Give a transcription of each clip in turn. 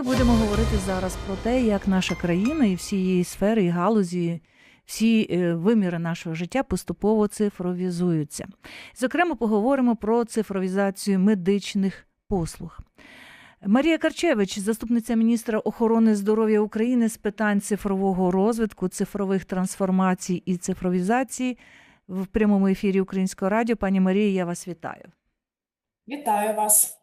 Ми будемо говорити зараз про те, як наша країна і всі її сфери і галузі, всі е, виміри нашого життя поступово цифровізуються. Зокрема, поговоримо про цифровізацію медичних послуг. Марія Карчевич, заступниця міністра охорони здоров'я України з питань цифрового розвитку, цифрових трансформацій і цифровізації в прямому ефірі Українського радіо. Пані Марія, я вас вітаю. Вітаю вас.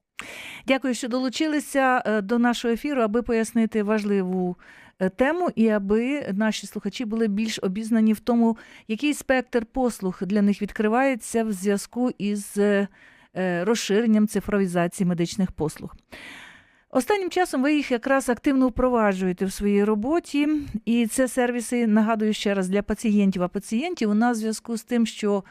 Дякую, що долучилися е, до нашого ефіру, аби пояснити важливу е, тему і аби наші слухачі були більш обізнані в тому, який спектр послуг для них відкривається в зв'язку із е, розширенням цифровізації медичних послуг. Останнім часом ви їх якраз активно впроваджуєте в своїй роботі, і це сервіси, нагадую ще раз, для пацієнтів. А пацієнтів у нас в зв'язку з тим, що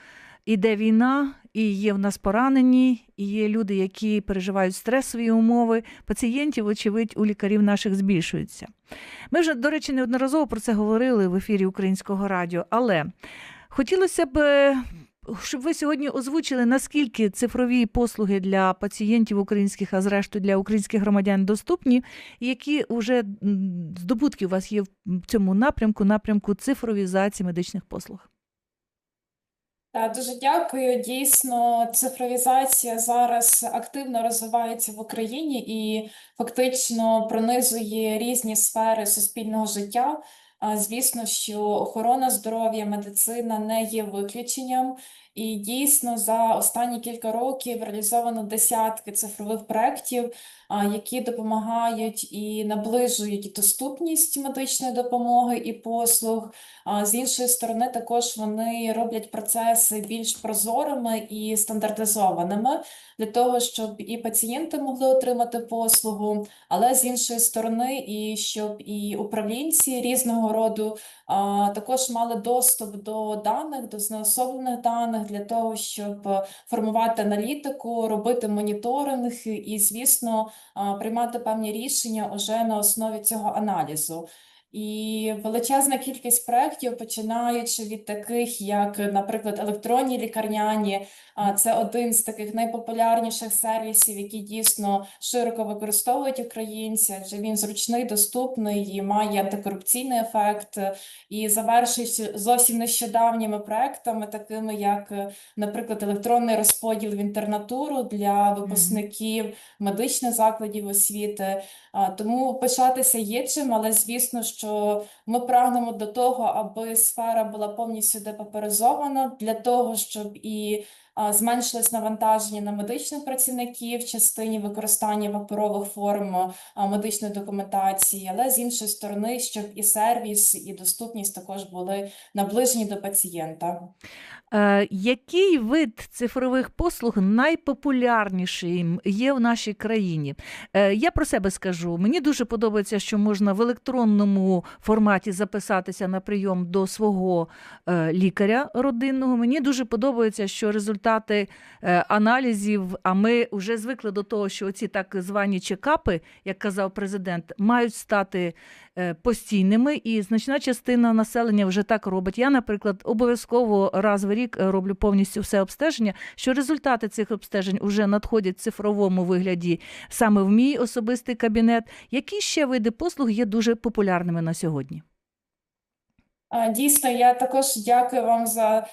іде війна, і є в нас поранені, і є люди, які переживають стресові умови. Пацієнтів, очевидь, у лікарів наших збільшується. Ми вже, до речі, неодноразово про це говорили в ефірі Українського радіо, але хотілося б. Щоб ви сьогодні озвучили, наскільки цифрові послуги для пацієнтів українських, а зрештою для українських громадян доступні, які вже здобутки у вас є в цьому напрямку, напрямку цифровізації медичних послуг? Так, дуже дякую. Дійсно, цифровізація зараз активно розвивається в Україні і фактично пронизує різні сфери суспільного життя. Звісно, що охорона здоров'я, медицина не є виключенням. І дійсно за останні кілька років реалізовано десятки цифрових проєктів, які допомагають і наближують доступність медичної допомоги і послуг. З іншої сторони, також вони роблять процеси більш прозорими і стандартизованими для того, щоб і пацієнти могли отримати послугу, але з іншої сторони, і щоб і управлінці різного роду також мали доступ до даних, до знеособлених даних для того, щоб формувати аналітику, робити моніторинг і, звісно, приймати певні рішення уже на основі цього аналізу. І величезна кількість проєктів, починаючи від таких, як, наприклад, електронні лікарняні, це один з таких найпопулярніших сервісів, які дійсно широко використовують українці, адже він зручний, доступний і має антикорупційний ефект. І завершуючи зовсім нещодавніми проектами, такими як, наприклад, електронний розподіл в інтернатуру для випускників медичних закладів освіти. Тому пишатися є чим, але звісно, що ми прагнемо до того, аби сфера була повністю депаперизована для того, щоб і зменшилось навантаження на медичних працівників в частині використання паперових форм медичної документації, але з іншої сторони, щоб і сервіс, і доступність також були наближені до пацієнта. Е, який вид цифрових послуг найпопулярніший є в нашій країні? Е, я про себе скажу. Мені дуже подобається, що можна в електронному форматі записатися на прийом до свого е, лікаря родинного. Мені дуже подобається, що результати аналізів, а ми вже звикли до того, що ці так звані чекапи, як казав президент, мають стати постійними, і значна частина населення вже так робить. Я, наприклад, обов'язково раз в рік е, роблю повністю все обстеження. Що результати цих обстежень вже надходять в цифровому вигляді саме в мій особистий кабінет. Які ще види послуг є дуже популярними на сьогодні? Дійсно, я також дякую вам за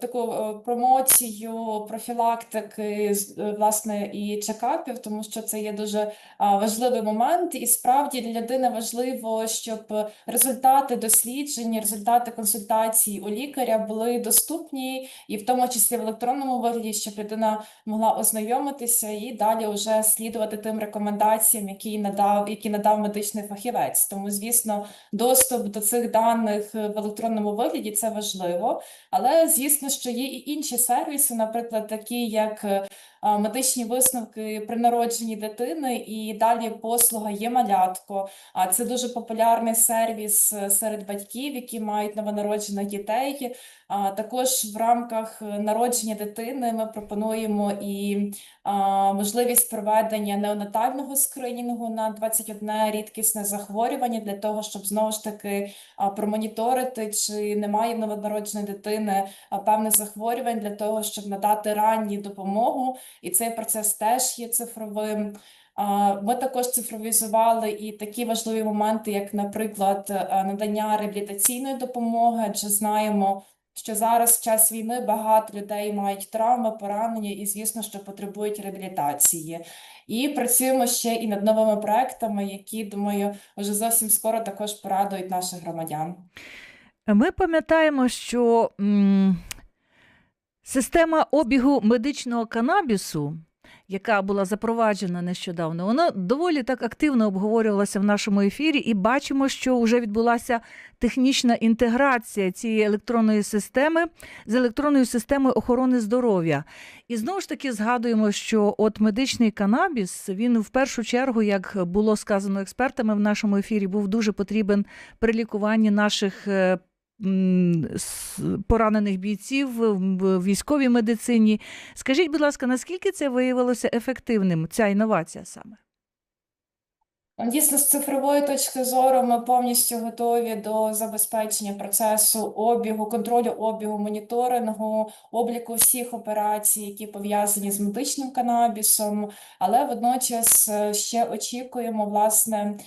таку промоцію профілактики е, власне і чекапів, тому що це є дуже важливий момент, і справді для людини важливо, щоб результати досліджень, результати консультацій у лікаря були доступні, і в тому числі в електронному вигляді, щоб людина могла ознайомитися і далі вже слідувати тим рекомендаціям, які надав, які надав медичний фахівець. Тому, звісно, доступ до цих даних в електронному вигляді, це важливо. Але звісно, що є і інші сервіси, наприклад, такі як е, медичні висновки при народженні дитини, і далі послуга є малятко. А це дуже популярний сервіс е, серед батьків, які мають новонароджених дітей. А також в рамках е, народження дитини ми пропонуємо і а, можливість проведення неонатального скринінгу на 21 рідкісне захворювання для того, щоб знову ж таки промоніторити, чи немає новонародженої дитини певних захворювань для того, щоб надати ранню допомогу. І цей процес теж є цифровим. Ми також цифровізували і такі важливі моменти, як, наприклад, е, надання реабілітаційної допомоги, адже знаємо, що зараз в час війни багато людей мають травми, поранення і, звісно, що потребують реабілітації. І працюємо ще і над новими проектами, які, думаю, вже зовсім скоро також порадують наших громадян. Ми пам'ятаємо, що система обігу медичного канабісу, яка була запроваджена нещодавно, вона доволі так активно обговорювалася в нашому ефірі, і бачимо, що вже відбулася технічна інтеграція цієї електронної системи з електронною системою охорони здоров'я. І знову ж таки згадуємо, що от медичний канабіс він в першу чергу, як було сказано експертами в нашому ефірі, був дуже потрібен при лікуванні наших. Поранених бійців в військовій медицині. Скажіть, будь ласка, наскільки це виявилося ефективним, ця інновація саме? Дійсно, з цифрової точки зору ми повністю готові до забезпечення процесу обігу, контролю обігу, моніторингу, обліку всіх операцій, які пов'язані з медичним канабісом, але водночас е, ще очікуємо, власне,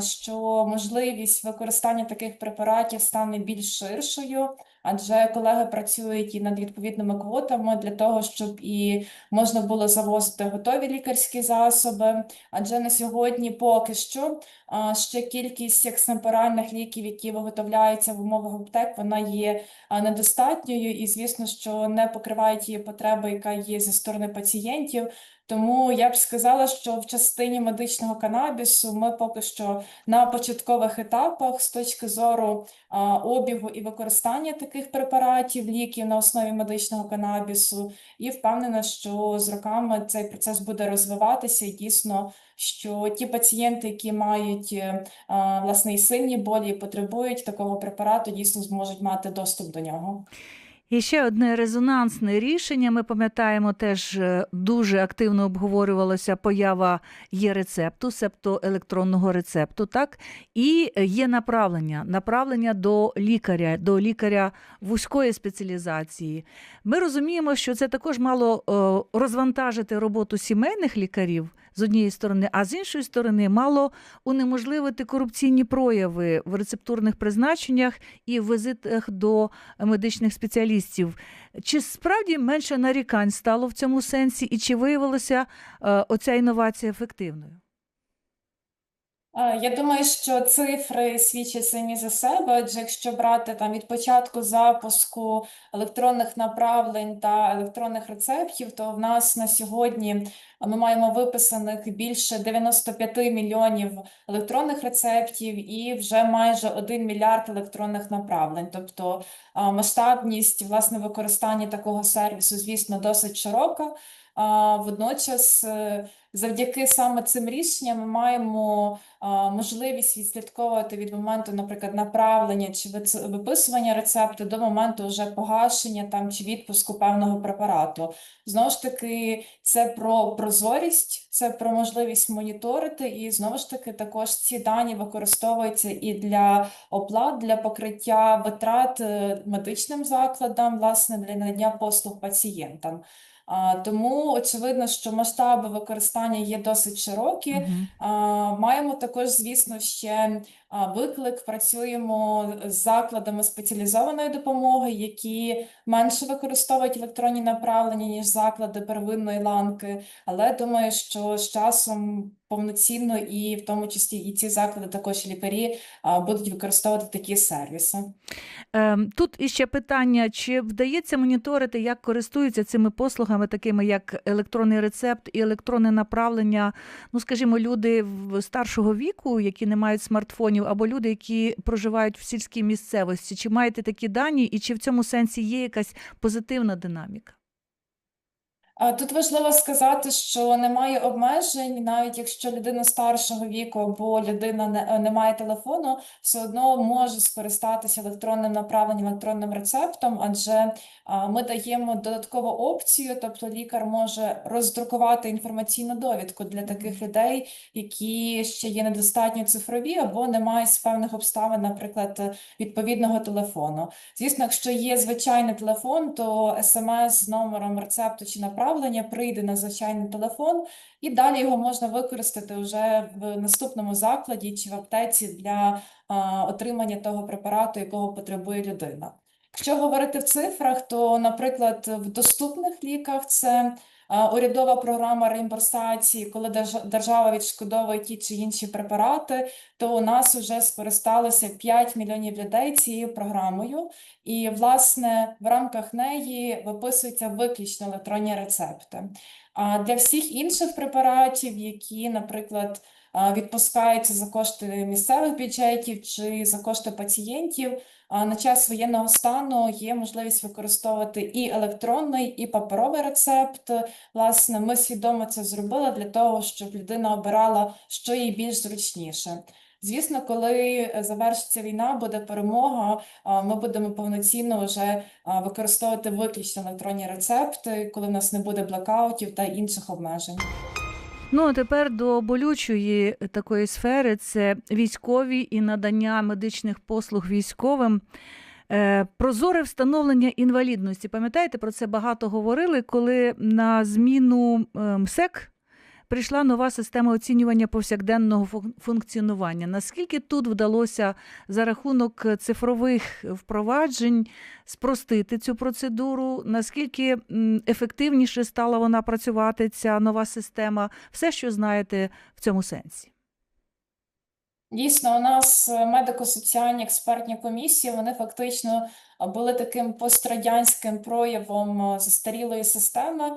що можливість використання таких препаратів стане більш ширшою, адже колеги працюють і над відповідними квотами для того, щоб і можна було завозити готові лікарські засоби. Адже на сьогодні поки що ще кількість екземпаральних ліків, які виготовляються в умовах аптек, вона є недостатньою, і звісно, що не покриває тієї потреби, яка є зі сторони пацієнтів. Тому я б сказала, що в частині медичного канабісу ми поки що на початкових етапах з точки зору а, обігу і використання таких препаратів, ліків на основі медичного канабісу, і впевнена, що з роками цей процес буде розвиватися і дійсно, що ті пацієнти, які мають е, а, власне і сильні болі, і потребують такого препарату, дійсно зможуть мати доступ до нього. І ще одне резонансне рішення. Ми пам'ятаємо, теж е, дуже активно обговорювалася поява є рецепту, себто електронного рецепту, так і є направлення, направлення до лікаря, до лікаря вузької спеціалізації. Ми розуміємо, що це також мало е, розвантажити роботу сімейних лікарів з однієї сторони, а з іншої сторони, мало унеможливити корупційні прояви в рецептурних призначеннях і в візитах до медичних спеціалістів. Чи справді менше нарікань стало в цьому сенсі, і чи виявилася е, оця інновація ефективною? Я думаю, що цифри свідчать самі за себе, адже якщо брати там від початку запуску електронних направлень та електронних рецептів, то в нас на сьогодні ми маємо виписаних більше 95 мільйонів електронних рецептів і вже майже 1 мільярд електронних направлень. Тобто масштабність власне використання такого сервісу, звісно, досить широка. Водночас, е, завдяки саме цим рішенням, ми маємо можливість відслідковувати від моменту, наприклад, направлення чи виписування рецепту до моменту вже погашення там чи відпуску певного препарату. Знову ж таки, це про прозорість, це про можливість моніторити, і знову ж таки, також ці дані використовуються і для оплат, для покриття витрат е, медичним закладам, власне, для надання послуг пацієнтам. Тому очевидно, що масштаби використання є досить широкі. А, Маємо також, звісно, ще виклик. Працюємо з закладами спеціалізованої допомоги, які менше використовують електронні направлення, ніж заклади первинної ланки. Але думаю, що з часом повноцінно і в тому числі і ці заклади, також лікарі, будуть використовувати такі сервіси. Ем, Тут іще питання: чи вдається моніторити, як користуються цими послугами, такими як електронний рецепт і електронне направлення? Ну, скажімо, люди старшого віку, які не мають смартфонів, або люди, які проживають в сільській місцевості. Чи маєте такі дані, і чи в цьому сенсі є якась позитивна динаміка? А Тут важливо сказати, що немає обмежень, навіть якщо людина старшого віку або людина не, не має телефону, все одно може скористатися електронним направленням, електронним рецептом, адже а, ми даємо додаткову опцію, тобто лікар може роздрукувати інформаційну довідку для таких людей, які ще є недостатньо цифрові або не мають з певних обставин, наприклад, відповідного телефону. Звісно, якщо є звичайний телефон, то смс з номером рецепту чи направлення направлення, прийде на звичайний телефон, і далі його можна використати вже в наступному закладі чи в аптеці для отримання того препарату, якого потребує людина. Якщо говорити в цифрах, то, наприклад, в доступних ліках це урядова програма реімбурсації, коли держ- держава відшкодовує ті чи інші препарати, то у нас вже скористалося 5 мільйонів людей цією програмою. І, власне, в рамках неї виписуються виключно електронні рецепти. А для всіх інших препаратів, які, наприклад, відпускаються за кошти місцевих бюджетів чи за кошти пацієнтів, на час воєнного стану є можливість використовувати і електронний, і паперовий рецепт. Власне, ми свідомо це зробили для того, щоб людина обирала, що їй більш зручніше. Звісно, коли е, завершиться війна, буде перемога, ми будемо повноцінно вже використовувати виключно електронні рецепти, коли в нас не буде блекаутів та інших обмежень. Ну а тепер до болючої такої сфери це військові і надання медичних послуг військовим. Е, Прозоре встановлення інвалідності. Пам'ятаєте, про це багато говорили, коли на зміну е, МСЕК прийшла нова система оцінювання повсякденного фун- функціонування. Наскільки тут вдалося за рахунок цифрових впроваджень спростити цю процедуру? Наскільки ефективніше стала вона працювати, ця нова система? Все, що знаєте в цьому сенсі. Дійсно, у нас е, медико-соціальні експертні комісії, вони фактично були таким пострадянським проявом застарілої системи,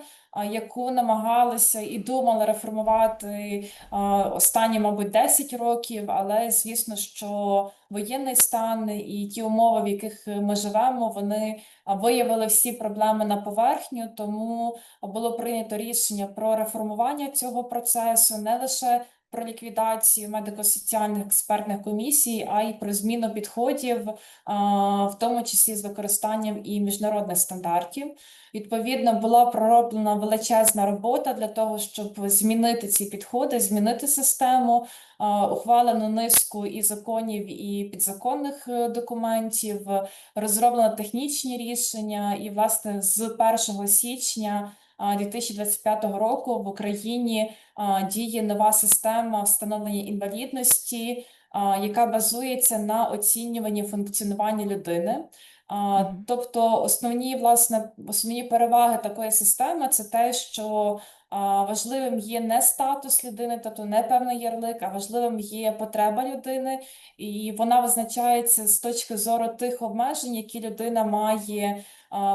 яку намагалися і думали реформувати останні, мабуть, 10 років. Але звісно, що воєнний стан і ті умови, в яких ми живемо, вони виявили всі проблеми на поверхню. Тому було прийнято рішення про реформування цього процесу, не лише про ліквідацію медико-соціальних експертних комісій, а й про зміну підходів, в тому числі з використанням і міжнародних стандартів. Відповідно, була пророблена величезна робота для того, щоб змінити ці підходи, змінити систему. А, Ухвалено низку і законів, і підзаконних е, документів, розроблено технічні рішення, і, власне, з 1 січня 2025 року в Україні діє нова система встановлення інвалідності, яка базується на оцінюванні функціонування людини. А, Тобто основні, власне, основні переваги такої системи це те, що важливим є не статус людини, тобто не певний ярлик, а важливим є потреба людини, і вона визначається з точки зору тих обмежень, які людина має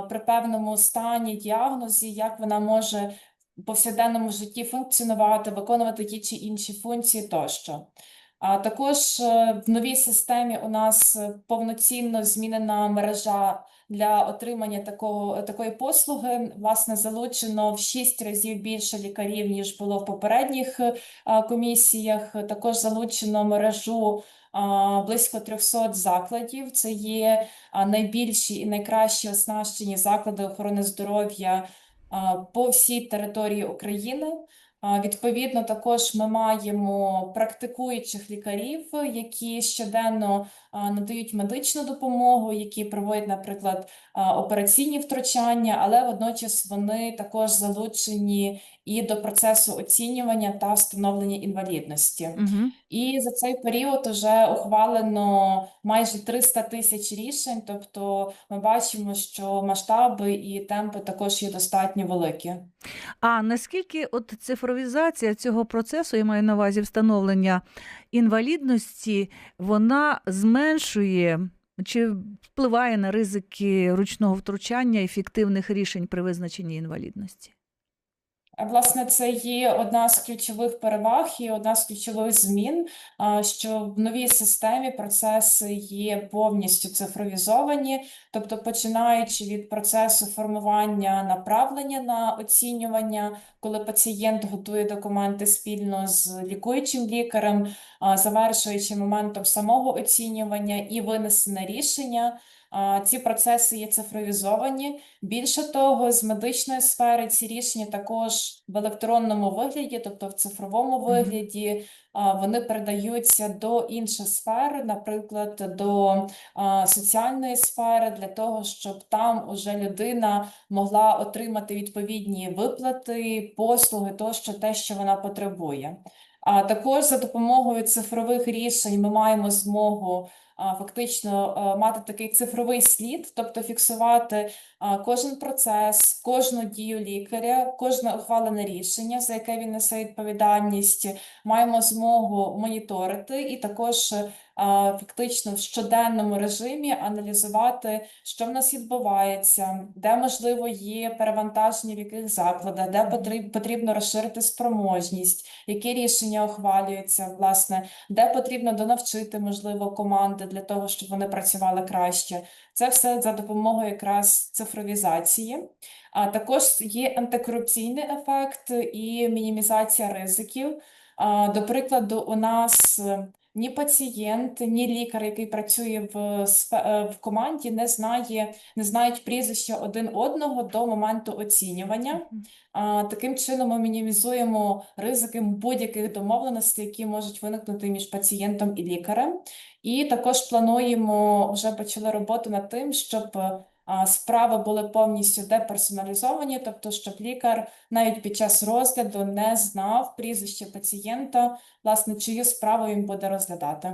при певному стані, діагнозі, як вона може в повсякденному житті функціонувати, виконувати ті чи інші функції тощо. А також е, в новій системі у нас е, повноцінно змінена мережа для отримання такого, такої послуги. Власне, залучено в 6 разів більше лікарів, ніж було в попередніх е, комісіях. Також залучено мережу близько 300 закладів. Це є найбільші і найкращі оснащені заклади охорони здоров'я по всій території України. Відповідно, також ми маємо практикуючих лікарів, які щоденно надають медичну допомогу, які проводять, наприклад, операційні втручання, але водночас вони також залучені і до процесу оцінювання та встановлення інвалідності. Угу. І за цей період вже ухвалено майже 300 тисяч рішень. Тобто ми бачимо, що масштаби і темпи також є достатньо великі. А наскільки от цифровізація цього процесу, я маю на увазі встановлення інвалідності, вона зменшує чи впливає на ризики ручного втручання ефективних рішень при визначенні інвалідності? Власне, це є одна з ключових переваг і одна з ключових змін, що в новій системі процеси є повністю цифровізовані, тобто починаючи від процесу формування направлення на оцінювання, коли пацієнт готує документи спільно з лікуючим лікарем, завершуючи моментом самого оцінювання і винесення рішення. Ці процеси є цифровізовані. Більше того, з медичної сфери ці рішення також в електронному вигляді, тобто в цифровому вигляді, вони передаються до інших сфер, наприклад, до соціальної сфери, для того, щоб там уже людина могла отримати відповідні виплати, послуги, тощо те, що вона потребує. А також за допомогою цифрових рішень ми маємо змогу фактично мати такий цифровий слід, тобто фіксувати кожен процес, кожну дію лікаря, кожне ухвалене рішення, за яке він несе відповідальність. Маємо змогу моніторити і також фактично в щоденному режимі аналізувати, що в нас відбувається, де можливо є перевантаження в яких закладах, де потрібно розширити спроможність, які рішення ухвалюються, власне, де потрібно донавчити, можливо, команди для того, щоб вони працювали краще. Це все за допомогою якраз цифровізації. А також є антикорупційний ефект і мінімізація ризиків. До прикладу, у нас е, ні пацієнт, ні лікар, який працює в, е, в команді, не знає, не знають прізвища один одного до моменту оцінювання. А, Таким чином ми мінімізуємо ризики будь-яких домовленостей, які можуть виникнути між пацієнтом і лікарем. І також плануємо, вже почали роботу над тим, щоб справи були повністю деперсоналізовані, тобто, щоб лікар навіть під час розгляду не знав прізвище пацієнта, власне, чию справу він буде розглядати.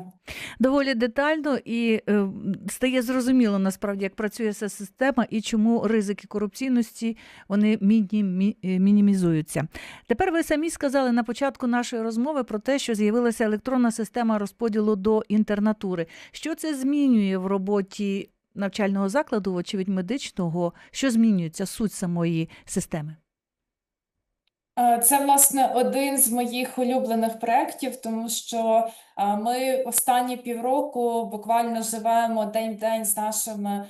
Доволі детально і е, стає зрозуміло насправді, як працює ця система і чому ризики корупційності вони міні- е, мінімізуються. Тепер ви самі сказали на початку нашої розмови про те, що з'явилася електронна система розподілу до інтернатури. Що це змінює в роботі навчального закладу, очевидь медичного? Що змінюється суть самої системи? Е, Це, власне, один з моїх улюблених проєктів, тому що е, ми останні півроку буквально живемо день в день з нашими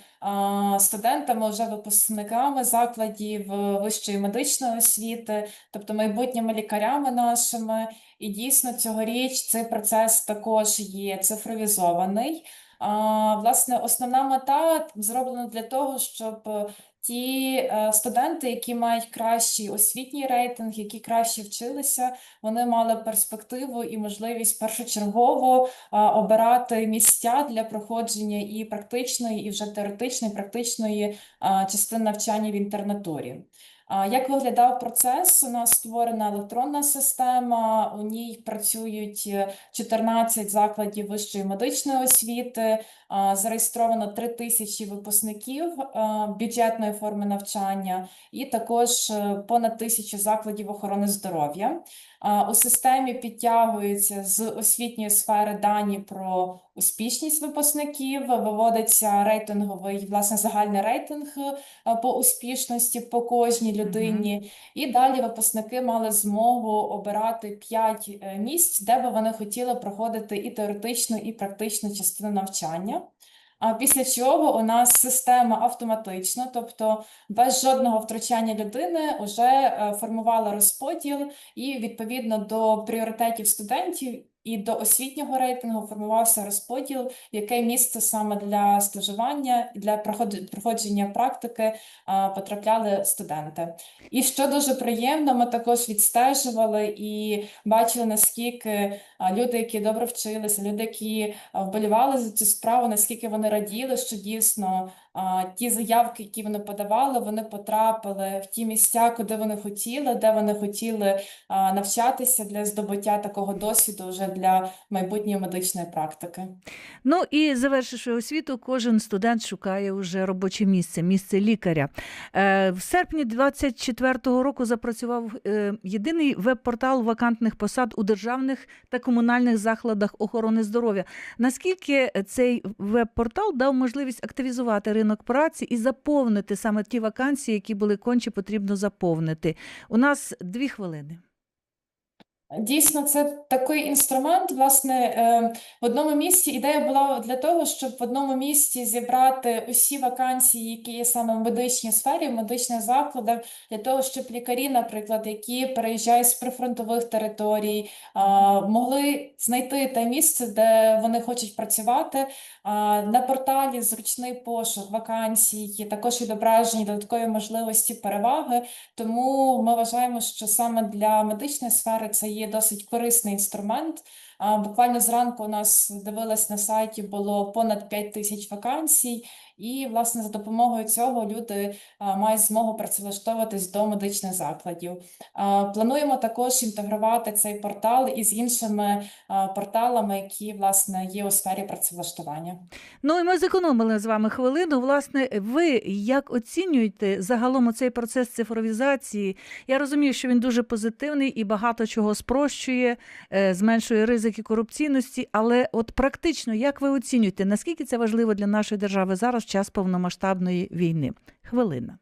е, студентами, вже випускниками закладів вищої медичної освіти, тобто майбутніми лікарями нашими. І дійсно цьогоріч цей процес також є цифровізований. Власне, основна мета зроблена для того, щоб е, ті е, студенти, які мають кращий освітній рейтинг, які краще вчилися, вони мали перспективу і можливість першочергово е, обирати місця для проходження і практичної, і вже теоретичної, практичної частини навчання в інтернатурі. Як виглядав процес? У нас створена електронна система, у ній працюють е, 14 закладів вищої медичної освіти, зареєстровано 3 тисячі випускників бюджетної форми навчання і також е, понад тисячу закладів охорони здоров'я. У системі підтягуються з освітньої сфери дані про успішність випускників, виводиться рейтинговий, власне, загальний рейтинг е, по успішності по кожній людині. І далі випускники мали змогу обирати 5 місць, де би вони хотіли проходити і теоретичну, і практичну частину навчання. Після чого у нас система автоматично, тобто без жодного втручання людини, вже е, формувала розподіл і відповідно до пріоритетів студентів і до освітнього рейтингу формувався розподіл, яке місце саме для стажування, і для проходження практики потрапляли студенти. І що дуже приємно, ми також відстежували і бачили, наскільки люди, які добре вчилися, люди, які вболівали за цю справу, наскільки вони раділи, що дійсно ті заявки, які вони подавали, вони потрапили в ті місця, куди вони хотіли, де вони хотіли навчатися для здобуття такого досвіду вже для майбутньої медичної практики. Ну і завершивши освіту, кожен студент шукає вже робоче місце, місце лікаря. Е, В серпні 24-го року запрацював е, єдиний веб-портал вакантних посад у державних та комунальних закладах охорони здоров'я. Наскільки цей веб-портал дав можливість активізувати ринок праці і заповнити саме ті вакансії, які були конче потрібно заповнити? У нас дві хвилини. Дійсно, це такий інструмент. Власне, е, в одному місці ідея була для того, щоб в одному місці зібрати усі вакансії, які є саме в медичній сфері, в медичних закладах, для того, щоб лікарі, наприклад, які переїжджають з прифронтових територій, могли знайти те місце, де вони хочуть працювати. На порталі зручний пошук вакансій, також відображені додаткові можливості, переваги. Тому ми вважаємо, що саме для медичної сфери це є досить корисний інструмент. Буквально зранку у нас дивилась на сайті, було понад 5 тисяч вакансій, і власне за допомогою цього люди мають змогу працевлаштовуватись до медичних закладів. А, Плануємо також інтегрувати цей портал із іншими порталами, які власне є у сфері працевлаштування. Ну і ми зекономили з вами хвилину. Власне, ви як оцінюєте загалом цей процес цифровізації? Я розумію, що він дуже позитивний і багато чого спрощує, е, зменшує ризики корупційності. Але от практично, як ви оцінюєте, наскільки це важливо для нашої держави зараз час повномасштабної війни? Хвилина.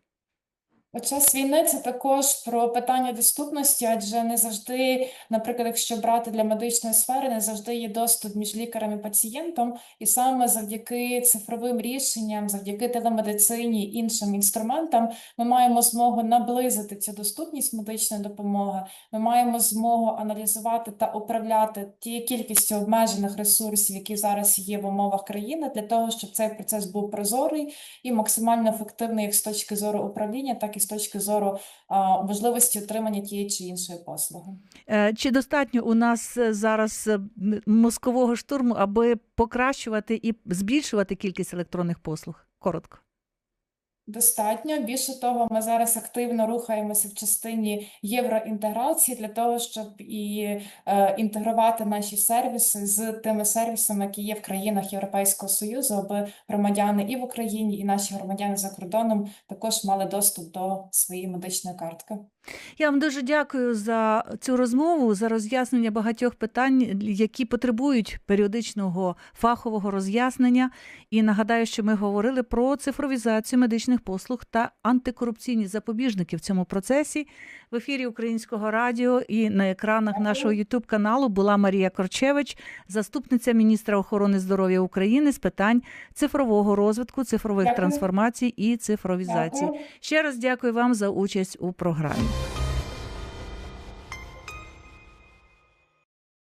Час війни це також про питання доступності, адже не завжди, наприклад, якщо брати для медичної сфери, не завжди є доступ між лікарем і пацієнтом, і саме завдяки цифровим рішенням, завдяки телемедицині, іншим інструментам, ми маємо змогу наблизити цю доступність медичної допомоги. Ми маємо змогу аналізувати та управляти тією кількістю обмежених ресурсів, які зараз є в умовах країни, для того, щоб цей процес був прозорий і максимально ефективний як з точки зору управління, так і з точки зору можливості отримання тієї чи іншої послуги. Е, Чи достатньо у нас е, зараз е, мозкового штурму, аби покращувати і збільшувати кількість електронних послуг? Коротко. Достатньо. Більше того, ми зараз активно рухаємося в частині євроінтеграції для того, щоб і е, інтегрувати наші сервіси з тими сервісами, які є в країнах Європейського Союзу, аби громадяни і в Україні, і наші громадяни за кордоном також мали доступ до своєї медичної картки. Я вам дуже дякую за цю розмову, за роз'яснення багатьох питань, які потребують періодичного фахового роз'яснення. І нагадаю, що ми говорили про цифровізацію медичних послуг та антикорупційні запобіжники в цьому процесі. В ефірі Українського радіо і на екранах нашого Ютуб каналу була Марія Корчевич, заступниця міністра охорони здоров'я України з питань цифрового розвитку, цифрових трансформацій і цифровізації. Ще раз дякую вам за участь у програмі.